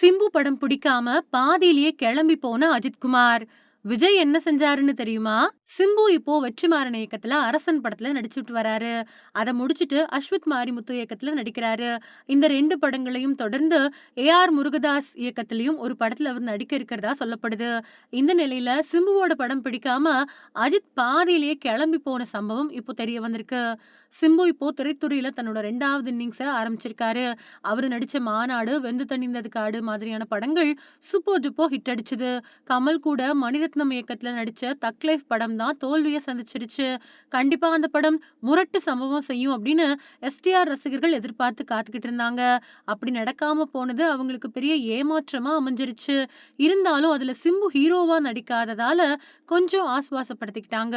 சிம்பு படம் பிடிக்காம பாதியிலேயே கிளம்பி போன அஜித்குமார் விஜய் என்ன செஞ்சாருன்னு தெரியுமா? சிம்பு இப்போ வெற்றிமாறன் இயக்கத்துல அரசன் படத்துல நடிச்சுட்டு வராரு. அதை முடிச்சிட்டு அஸ்வத் மாரிமுத்து இயக்கத்துல நடிக்கிறாரு. இந்த ரெண்டு படங்களையும் தொடர்ந்து ஏ ஆர் முருகதாஸ் இயக்கத்திலையும் ஒரு படத்துல அவர் நடிக்க இருக்கிறதா சொல்லப்படுது. இந்த நிலையில சிம்புவோட படம் பிடிக்காம அஜித் பாதியிலேயே கிளம்பி போன சம்பவம் இப்போ தெரிய வந்திருக்கு. சிம்பு இப்போ திரைத்துறையில தன்னோட ரெண்டாவது இன்னிங்ஸை ஆரம்பிச்சிருக்காரு. அவர் நடிச்ச மாநாடு வெந்து தணிந்தது காடு மாதிரியான படங்கள் சூப்பர் டூப்போ ஹிட் அடிச்சுது. கமல் கூட மணிரத்னம் இயக்கத்துல நடிச்ச தக் லைஃப் படம் தான் தோல்வியை சந்திச்சிருச்சு. கண்டிப்பா அந்த படம் முரட்டு சம்பவம் செய்யும் அப்படின்னு எஸ்டிஆர் ரசிகர்கள் எதிர்பார்த்து காத்துக்கிட்டு இருந்தாங்க. அப்படி நடக்காம போனது அவங்களுக்கு பெரிய ஏமாற்றமா அமைஞ்சிருச்சு. இருந்தாலும் அதுல சிம்பு ஹீரோவா நடிக்காததால கொஞ்சம் ஆஸ்வாசப்படுத்திக்கிட்டாங்க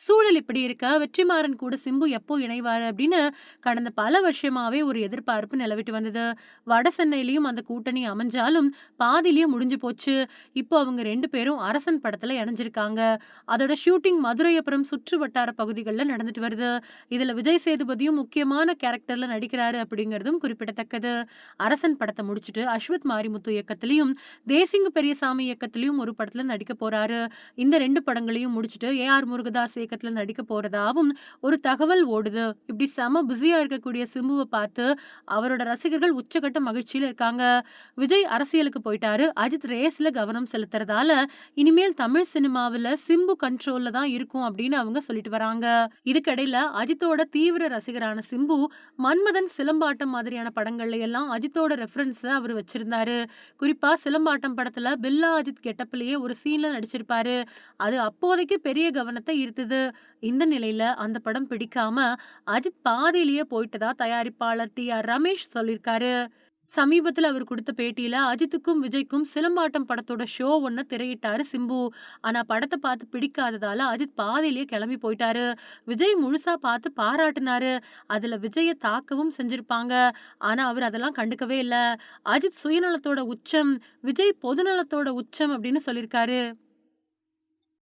சூழல் இப்படி இருக்க? வெற்றிமாறன் கூட சிம்பு எப்போ இணைவார் அப்படின்னு கடந்த பல வருஷமாவே ஒரு எதிர்பார்ப்பு நிலவிட்டு வந்தது. வட சென்னையிலையும் அந்த கூட்டணி அமைஞ்சாலும் பாதிலேயே முடிஞ்சு போச்சு. இப்போ அவங்க ரெண்டு பேரும் அரசன் படத்துல இணைஞ்சிருக்காங்க. அதோட ஷூட்டிங் மதுரை அப்புறம் சுற்று வட்டார பகுதிகளில் நடந்துட்டு வருது. இதுல விஜய் சேதுபதியும் முக்கியமான கேரக்டர்ல நடிக்கிறாரு அப்படிங்கிறதும் குறிப்பிடத்தக்கது. அரசன் படத்தை முடிச்சுட்டு அஸ்வத் மாரிமுத்து இயக்கத்திலையும் தேசிங்கு பெரியசாமி இயக்கத்திலையும் ஒரு படத்துல நடிக்க போறாரு. இந்த ரெண்டு படங்களையும் முடிச்சுட்டு ஏ ஆர் முருகதாஸ் இயக்கத்துல நடிக்க போறதாவும் ஒரு தகவல் ஓடுது. இப்படி செம பிஸியா இருக்கக்கூடிய சிம்புவை பார்த்து அவரோட ரசிகர்கள் உச்சகட்ட மகிழ்ச்சியில இருக்காங்க. விஜய் அரசியலுக்கு போயிட்டாரு. அஜித் ரேஸ்ல கவனம் செலுத்துறதால இனிமேல் தமிழ் சினிமாவில் சிம்பு கண்ட்ரோல்ல தான் இருக்கும் அப்படின்னு அவங்க சொல்லிட்டு வராங்க. இதுக்கிடையில அஜித்தோட தீவிர ரசிகரான சிம்பு மன்மதன் சிலம்பாட்டம் மாதிரியான படங்கள்ல எல்லாம் அஜித்தோட ரெஃபரன்ஸ் அவர் வச்சிருந்தாரு. குறிப்பா சிலம்பாட்டம் படத்துல பில்லா அஜித் கெட்டப்லயே ஒரு சீன்ல நடிச்சிருப்பாரு. அது அப்போதைக்கு பெரிய கவனத்தை ஈர்த்தது. இந்த நிலையில அந்த படம் பிடிக்காம அஜித் பாதியிலேயே போயிட்டதா தயாரிப்பாளர் டி ஆர் ரமேஷ் சொல்லியிருக்காரு. சமீபத்தில் அவர் கொடுத்த பேட்டியில அஜித்துக்கும் விஜய்க்கும் சிலம்பாட்டம் படத்தோட ஷோ ஒன்று திரையிட்டாரு சிம்பு. ஆனா படத்தை பார்த்து பிடிக்காததால அஜித் பாதியிலேயே கிளம்பி போயிட்டாரு. விஜய் முழுசா பார்த்து பாராட்டினாரு. அதுல விஜய தாக்கவும் செஞ்சிருப்பாங்க. ஆனா அவர் அதெல்லாம் கண்டுக்கவே இல்ல. அஜித் சுயநலத்தோட உச்சம் விஜய் பொதுநலத்தோட உச்சம் அப்படின்னு சொல்லியிருக்காரு.